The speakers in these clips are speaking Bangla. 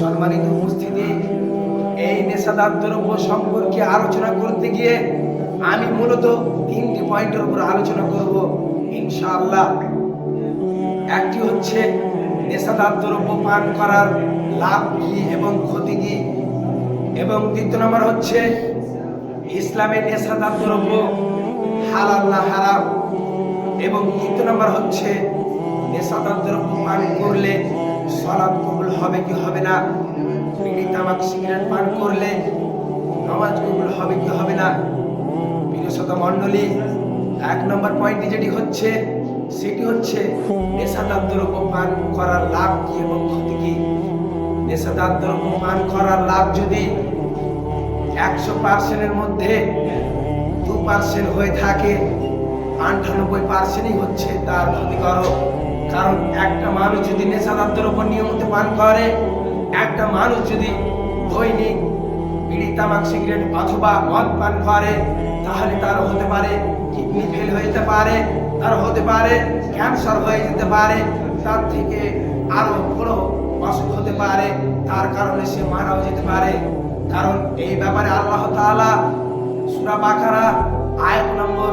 সম্মানিত উপস্থিতি, এই নেশাদার দ্রব্য সম্পর্কে আলোচনা করতে গিয়ে আমি মূলত তিনটি পয়েন্টের উপর আলোচনা করব, ইনশাআল্লাহ। একটি হচ্ছে নেশাদার দ্রব্য পান করার লাভ কি এবং ক্ষতি কি? এবং দ্বিতীয় নম্বর হচ্ছে ইসলামের নেশাদার দ্রব্য হালাল না হারাম? এবং তৃতীয় নম্বর হচ্ছে নেশাদার দ্রব্য পান করলে কবুল হবে কি হবে না? বিড়ি তামাক সিগারেট পান করলে নামাজ কবুল হবে কি হবে না? বিরসতা মণ্ডলী, এক নম্বর পয়েন্টে যেটি হচ্ছে, সেটি হচ্ছে নেশাদার দ্রব্য পান করার লাভ কি এবং ক্ষতি কি? নেশাদার দ্রব্য পান করার লাভ যদি একশো পার্সেন্টের মধ্যে দু পার্সেন্ট হয়ে থাকে আটানব্বই পার্সেন্টই হচ্ছে তার ক্ষতিকারক কারণ একটা মানুষ যদি নেশাদার দ্রব্য নিয়মিত পান করে, একটা মানুষ যদি দৈনিক বিড়ি, তামাক, সিগারেট অথবা মদ পান করে, তাহলে তার হতে পারে কিডনি ফেল হয়ে যেতে পারে তার হতে পারে ক্যান্সার হয়ে যেতে পারে, তার থেকে আরও বড় অসুখ হতে পারে, তার কারণে সে মারাও যেতে পারে। কারণ এই ব্যাপারে আল্লাহ তাআলা সূরা বাকারা, আয়াত নম্বর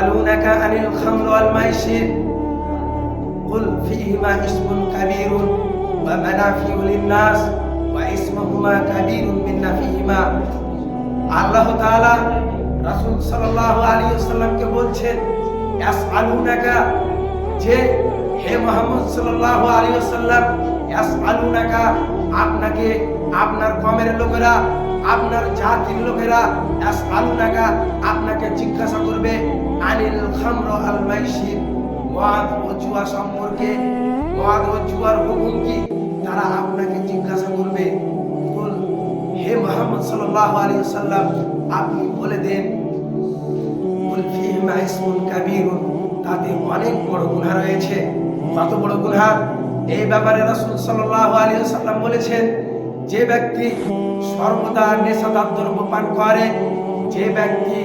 يسألونك عن الخمر والميسر قل فيهما اسم كبير ومنافع للناس واسمهما كبير من نفيهما আল্লাহ তাআলা রাসূল সাল্লাল্লাহু আলাইহি ওয়াসাল্লামকে বলছেন ইয়াসআলুনাকা যে হে মুহাম্মদ সাল্লাল্লাহু আলাইহি ওয়াসাল্লাম ইয়াসআলুনাকা আপনাকে আপনার কমের লোকেরা আপনার জাতির লোকেরা ইয়াসআলুনাকা আপনাকে জিজ্ঞাসা করবে আনিল খামর আল মাইসির মদ ও জুয়া সম্পর্কে, মদ ও জুয়ার হুকুম কি? তারা আপনাকে জিজ্ঞাসা করবে। হে মোহাম্মদ সাল্লাল্লাহু আলাইহি সাল্লাম আপনি বলে দেন, কুল ফিহিমা ইসমুন কাবীরুন, তাতে অনেক বড় গুনাহ রয়েছে। কত বড় গুনাহ? এই ব্যাপারে রাসূল সাল্লাল্লাহু আলাইহি সাল্লাম বলেছেন, যে ব্যক্তি সর্বদা নেশাদার পান করে, যে ব্যক্তি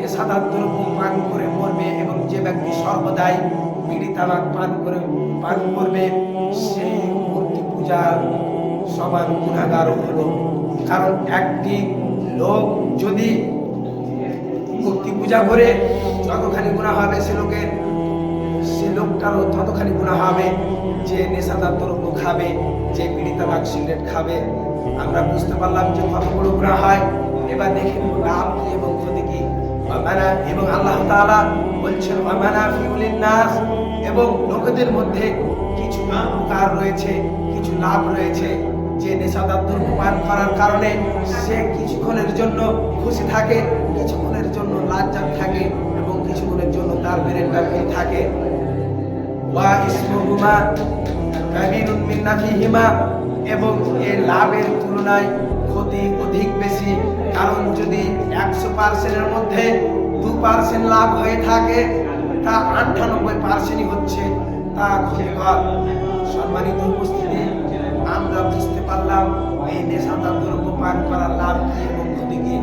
নেশাদার দ্রব্য পান করে মরবে এবং যে ব্যক্তি সর্বদাই বিড়ি তামাক পান করে, পান করবে সেই মূর্তি পূজার সমান গুণাগার হলো কারণ একটি লোক যদি মূর্তি পূজা করে, যতখানি গুণা হবে সে লোকের, সে লোকটারও ততখানি গুণা হবে যে নেশাদার দ্রব্য খাবে, যে বিড়ি তামাক সিগারেট খাবে। আমরা বুঝতে পারলাম যে কত বড় হয়। এবার দেখেন লাভ এবং ক্ষতি কি। এবং আল্লাহ তাআলা বলছেন নাস এবং লোকেদের মধ্যে কিছু উপকার রয়েছে, কিছু লাভ রয়েছে। যে নেশাদার দ্রব্য করার কারণে সে কিছুক্ষণের জন্য খুশি থাকে, কিছুক্ষণের জন্য লাজ্জাত থাকে এবং কিছুক্ষণের জন্য তার ব্রেনটা ফ্রি থাকে। ওয়া ইসমুহুমা, কাবীরুন মিন নাফিহিমা এবং এর লাভের তুলনায় ক্ষতি অধিক বেশি। কারণ যদি একশো পার্সেন্টের মধ্যে দু পার্সেন্ট লাভ হয়ে থাকে, তা আটানব্বই পার্সেন্টই হচ্ছে তা ক্ষতিকর। সম্মানিত উপস্থিতি, আমরা বুঝতে পারলাম এই নেশাদার দ্রব্য পান করার লাভ কি এবং ক্ষতি কি।